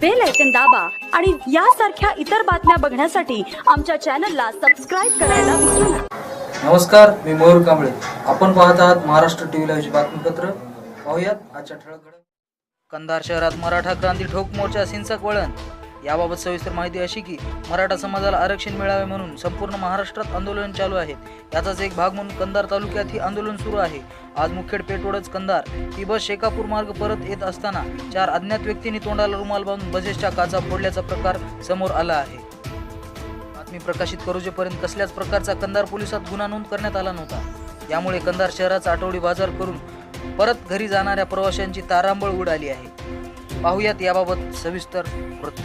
Bell ऐकन दाबा आणि यासारख्या इतर बातम्या बघण्यासाठी आमच्या चॅनलला सबस्क्राईब करायला विसरू नका. नमस्कार मी मयूर कांबळे. आपण पाहत आहात महाराष्ट्र टीव्ही लाईव्हचे बातमीपत्र. पाहूयात आजच्या ठळक कंधार शहरात मराठा क्रांती ठोक मोर्चा हिंसक वळण. याबाबत सविस्तर माहिती अशी की मराठा समाजाला आरक्षण मिळावे म्हणून संपूर्ण महाराष्ट्रात आंदोलन चालू आहेत याचाच एक भाग म्हणून कंधार तालुक्यात ही आंदोलन सुरू आहे. आज मुखेड पेटवडच कंधार. ही बस शेकापूर मार्ग परत येत असताना चार अज्ञात व्यक्तींनी तोंडाला रुमाल बांधून बसेसच्या काचा फोडल्याचा प्रकार समोर आला आहे. बातमी प्रकाशित करूजेपर्यंत कसल्याच प्रकारचा कंधार पोलिसात गुन्हा नोंद करण्यात आला नव्हता. यामुळे कंधार शहराचा आठवडी बाजार करून परत घरी जाणाऱ्या प्रवाशांची तारांबळ उडाली आहे. पाहूयात याबाबत सविस्तर वृत्त.